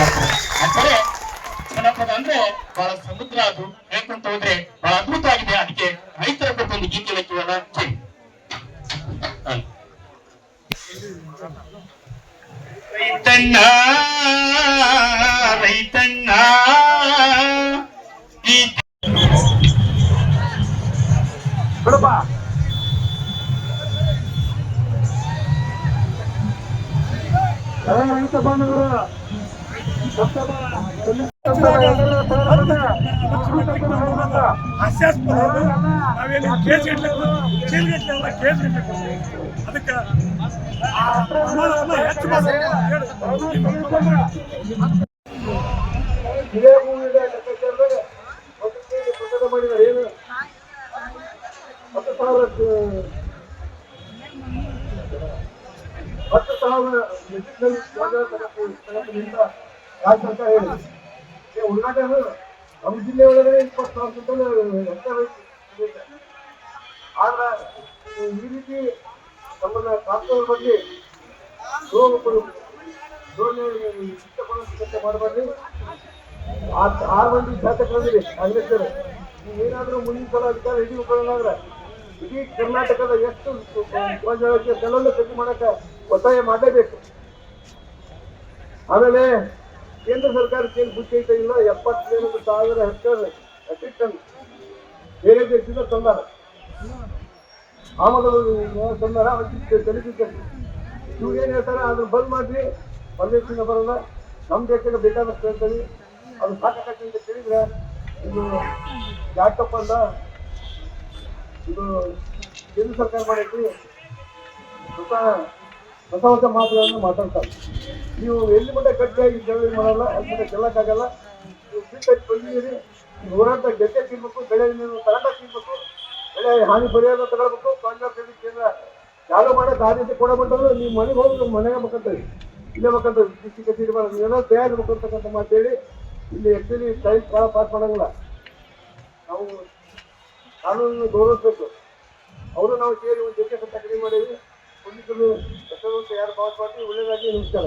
ಮಾಡ್ತಾರೆ ಕಡೆ ಜನಪದ ಅಂದ್ರೆ ಬಹಳ ಸಮುದ್ರ ಅದು ಹೇಳ್ಕೊಂತ ಹೋದ್ರೆ ಬಹಳ ಅದ್ಭುತವಾಗಿದೆ ಅದಕ್ಕೆ ರೈತರ ಬಗ್ಗೆ ಒಂದು ಗೀತೆ ಕೇಳೋಣ ಕೇಳಿ. ರೈತಣ್ಣ ರೈತಣ್ಣ ರೈತ ಬಂಧುಗಳು ಹಾಸ್ಯಾಸ್ಪದ. ನಾವೇನು ಕೇಸ್ ಇಡ್ಲಿಕ್ಕೆ ಚೀಲ್ ಗಟ್ಟಲೆ ಕೇಸ್ ಇಡ್ಲಿಕ್ಕೆ. ಅದಕ್ಕೆ ಹೆಚ್ಚು. ಇದೇ ಮಾಡಿದ್ದಾರೆ ಏನು ಹತ್ತು ಸಾವಿರ ಹತ್ತು ಸಾವಿರ ಮೆಟ್ರಿಕ್ ಟನ್ ರಾಜ್ಯ ಸರ್ಕಾರ ಹುಡುಗಾಟ ಅದು ನಮ್ಮ ಜಿಲ್ಲೆ ಒಳಗಡೆ ಇಪ್ಪತ್ತು ಸಾವಿರ ಕ್ವಿಂಟಲ್ ಹೆಚ್ಚ ಆದ್ರೆ, ಈ ರೀತಿ ನಮ್ಮನ್ನ ಕಾಪಾಡೋದ್ರ ಬಗ್ಗೆ ರೋಗ ಕೊಡು ಇಷ್ಟಪಡೋದಕ್ಕೆ ಮಾಡಬಾರ್ದು. ಆ- ಆರು ಮಂದಿ ಶಾಸಕರಲ್ಲಿ ಕಾಂಗ್ರೆಸ್ ಏನಾದರೂ ಮುಂದಿನ ಸಲ ಅಧಿಕಾರ ಹಿಡಿದುಕೊಳ್ಳೋದಾದ್ರೆ ಇಡೀ ಕರ್ನಾಟಕದ ಎಷ್ಟು ಕೃಷಿ ಮಾಡಕ್ಕೆ ಒತ್ತಾಯ ಮಾಡಲೇಬೇಕು. ಆಮೇಲೆ ಕೇಂದ್ರ ಸರ್ಕಾರಕ್ಕೆ ಏನು ಬುದ್ಧಿ ಐತೆ ಇಲ್ಲ? ಎಪ್ಪತ್ತೇಳು ಸಾವಿರ ಹೆಕ್ಟೇರ್ ಮೆಟ್ರಿಕ್ ಟನ್ ಬೇರೆ ದೇಶದಿಂದ ತಂದಾರ. ಆಮದು ತಂದಾರ ತೆಲುಗು ಇವ್ರು ಏನ್ ಹೇಳ್ತಾರೆ? ಅದನ್ನ ಬಂದ್ ಮಾಡ್ರಿ ಪರದೇಶದಿಂದ ಬರಲ್ಲ. ನಮ್ಮ ದೇಶಕ್ಕೆ ಬೇಕಾದಷ್ಟು ಹೇಳ್ತೀವಿ ಅದು ಅಂತ ಕೇಳಿದ್ರೆ ಇದು ಯಾಕಪ್ಪ ಅಂದ ಇದು ಕೇಂದ್ರ ಸರ್ಕಾರ ಮಾಡೈತಿ ಹೊಸ ಹೊಸ ಹೊಸ ಮಾತುಗಳನ್ನು ಮಾತಾಡ್ತಾರೆ. ನೀವು ಎಲ್ಲಿ ಮಟ್ಟ ಗಟ್ಟಿಯಾಗಿ ಕೆಲಸ ಮಾಡಲ್ಲ ಅಲ್ಲಿ ಮಟ್ಟ ನೀವು ಬಿಟ್ಟು ಬಂದಿದ್ದೀರಿ ಹೋರಾಟ ಗೆದ್ದೆ ತಿನ್ಬೇಕು, ಬೆಳೆ ನೀವು ತಗೊಂಡ ತಿನ್ಬೇಕು, ಬೆಳೆ ಹಾನಿ ಪರಿಹಾರ ತಗೊಳ್ಬೇಕು, ಕಾಂಗ್ರೆಸ್ ಕೇಂದ್ರ ಚಾಲು ಮಾಡೋಕೆ ಆದ್ಯತೆ ಕೊಡಬಿಟ್ಟರು ನೀವು ಮನೆಗೆ ಹೋಗಿ ಮನೆಗೆ ಮಕ್ಕಂತೀವಿ ಇಲ್ಲೇ ಮಕ್ಕಂತೀವಿ ಕೃಷಿ ಕಚೇರಿ ಮಾಡೋದು ನೀವೆಲ್ಲ ತಯಾರಿ ಅಂತಕ್ಕಂಥ ಮಾತೇಳಿ ಇಲ್ಲಿ ಎಕ್ಚುಲಿ ಟೈಮ್ ಭಾಳ ಪಾಸ್ ಮಾಡೋಂಗಿಲ್ಲ. ನಾವು ಕಾನೂನನ್ನು ಗೌರವಿಸ್ಬೇಕು. ಅವರು ನಾವು ಸೇರಿ ಒಂದು ಜೊತೆ ಕಡಿಮೆ ಮಾಡೀವಿ ಪೊಲೀಸರು ಯಾರು ಪಾಸ್ ಮಾಡಿ ಒಳ್ಳೆಯದಾಗಿ ನಮಸ್ಕಾರ